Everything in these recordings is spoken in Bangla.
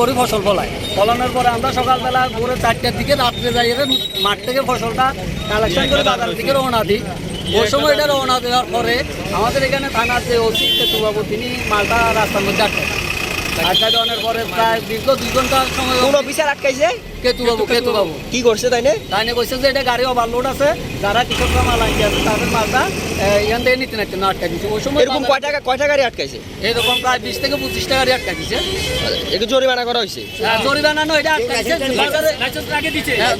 করি ফসল ফলাই ফলানোর পরে আমরা সকালবেলা ভোরে চারটার দিকে রাত্রে যাই এর মাঠ থেকে ফসলটা কালেকশন করে বাজার দিকে রওনা দিই। ওই সময় এটা রওনা দেওয়ার পরে আমাদের এখানে থানার যে ওসি কেতুবাবু তিনি মালটা রাস্তার মধ্যে আটকায়। আটকা দেওয়ানোর পরে প্রায় দীর্ঘ দুই ঘণ্টার সময় কোন অফিসার আটকাইছে। কেতুবাবু কেতুবাবু কি করছে তাই না তাই নিয়ে কইছে যে এটা গাড়ি ওভারলোড আছে যারা কৃষকরা মাল আনতে আছে তাদের মালটা এখান থেকে নিতে নাকি না আটকা দিচ্ছে ওই সময় এরকম কয় টাকা কয়টা গাড়ি আটকাইছে? এরকম প্রায় বিশ থেকে পঁচিশটা গাড়ি আটকা দিচ্ছে একটু জরিমানা করা হয়েছে আর জরিমানা নয় এটা আটকাইছে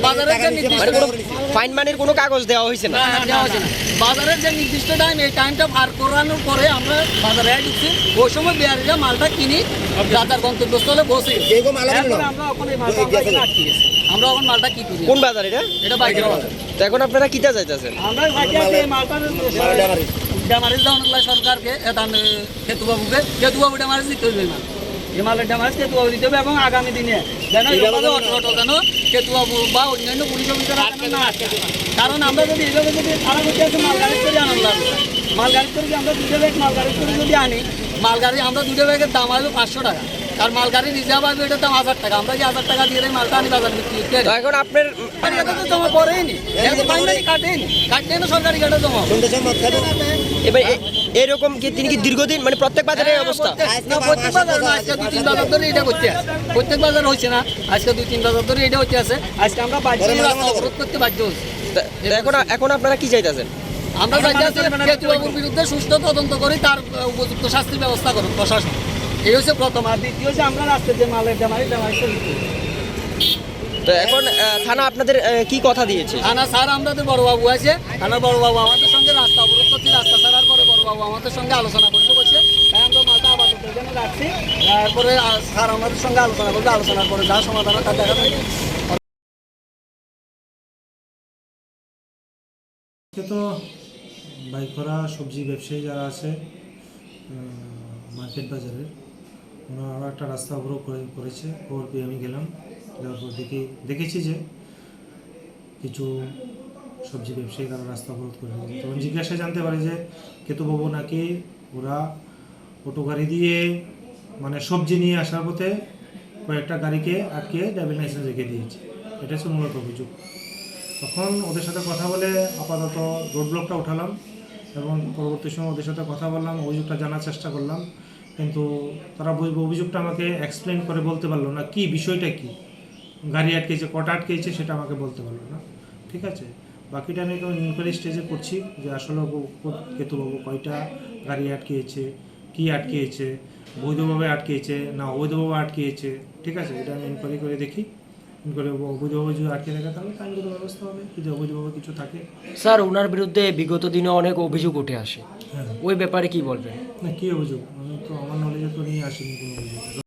বাজারে হ্যাঁ, কোনো ফাইন মানির কোনো কাগজ দেওয়া হয়েছে না, দেওয়া হয়েছে না। বাজারের যে নির্দিষ্ট টাইম এই টাইমটা পার করানোর পরে আমরা বাজারে ঢুকছি ওই সময় বিহারিরা মালটা কিনি রাজার গন্তব্যস্থলে বসে। আমরা ওখানে এই মালটা আমরা আটকে গেছি। আমরা এখন মালটা কি করি? কোন বাজার এটা? এটা বাইকের বাজার। তো এখন আপনারা কিটা যাইতেছেন আমরা এই মালটা ড্যামারিজ দেওয়া সরকারকে এদান কেতুবাবুকে কেতুবাবু ড্যামারিজ দিতে এই মাল। এই মালের ড্যামারিজ কেতুবাবু দিতে হবে এবং আগামী দিনে যেন অটো যেন কেতুবাবু বা অন্যান্য পুলিশ অফিসার না আটকে কারণ আমরা যদি এইভাবে যদি সারা করতে আছে মাল গাড়ি করে আনন্দ লাগবে মাল গাড়ি করে যদি আমরা দুটো ব্যাগ মাল গাড়ি করে যদি আনি মাল গাড়ি আমরা দুটো ব্যাগের দাম আসবে পাঁচশো টাকা। আর মাল গাড়ি রিজার্ভ আসবে এটার দাম হাজার টাকা। আমরা যে হাজার টাকা দিয়ে মালটা আনি বাজার বিক্রি এখন আপনার এটা তো জমা তো ফাইনালি কাটেনি কাটলে সরকারি কাটে জমা এবার এরকম কি তিনি কি দীর্ঘদিন মানে প্রত্যেক বাজারে অবস্থা? না প্রত্যেক বাজার না আজকে দুই তিন বাজার ধরে এটা করতে আছে প্রত্যেক বাজার হচ্ছে না আজকে দুই তিন বাজার ধরে এটা হচ্ছে আছে। আজকে আমরা বাধ্য হয়ে অবরোধ করতে বাধ্য হচ্ছি এখন এখন আপনারা কি চাইতেছেন? আমরা চাইতে আছি কেতুবাবুর বিরুদ্ধে সুষ্ঠু তদন্ত করে তার উপযুক্ত শাস্তির ব্যবস্থা করুন প্রশাসন। এই হচ্ছে প্রথম। আর দ্বিতীয় হচ্ছে আমরা রাস্তায় যে মালের জামাই জামাই তো এখন থানা আপনাদের কি কথা দিয়েছে? থানা স্যার আমাদের বড়বাবু আছে। থানার বড়বাবু আমাদের সঙ্গে রাস্তা বড়বাবু আমাদের সঙ্গে আলোচনা করতে তাই আমরা মালটা আপাতত এখানে রাখছি। তারপরে স্যার আমাদের সঙ্গে আলোচনা করবে, আলোচনার পরে যা সমাধান তা দেখা যাবে। তো বাইকরা সবজি ব্যবসায়ী যারা আছে মার্কেট বাজারের, ওনারা একটা রাস্তা অবরোধ করে, করেছে। খবর পেয়ে আমি গেলাম। যাওয়ার পর দেখি, দেখেছি যে কিছু সবজি ব্যবসায়ী তারা রাস্তা অবরোধ করে তখন জিজ্ঞাসা জানতে পারে যে, কেতুবাবু নাকি ওরা অটো গাড়ি দিয়ে মানে সবজি নিয়ে আসার পথে কয়েকটা গাড়িকে আটকে ড্রাইভিং লাইসেন্স রেখে দিয়েছে। এটা হচ্ছে মূলত অভিযোগ। তখন ওদের সাথে কথা বলে আপাতত রোড ব্লকটা উঠালাম এবং পরবর্তী সময় ওদের সাথে কথা বললাম, অভিযোগটা জানার চেষ্টা করলাম। কিন্তু তারা অভিযোগটা আমাকে এক্সপ্লেন করে বলতে পারল না, কি বিষয়টা কি? গাড়ি আটকেছে, কটা আটকেছে সেটা আমাকে বলতে পারল না। ঠিক আছে? বাকিটা আমি এখন ইনকোয়ারি স্টেজে করছি যে আসলে কেতুবাবু কয়টা গাড়ি আটকেছে কি আটকেছে বৈধভাবে আটকেছে না অবৈধভাবে আটকেছে ঠিক আছে? এটা আমি ইনকোয়ারি করে দেখি। করে অবৈধভাবে যদি আটকে থাকে তাহলে আইনগত ব্যবস্থা হবে। যদি অবৈধভাবে কিছু থাকে। স্যার ওনার বিরুদ্ধে বিগত দিনে অনেক অভিযোগ উঠে আসে। হ্যাঁ। ওই ব্যাপারে কি বলবেন? না কী অভিযোগ? আমি তো আমার নলেজে তো নিয়ে আসিনি কোনো অভিযোগ।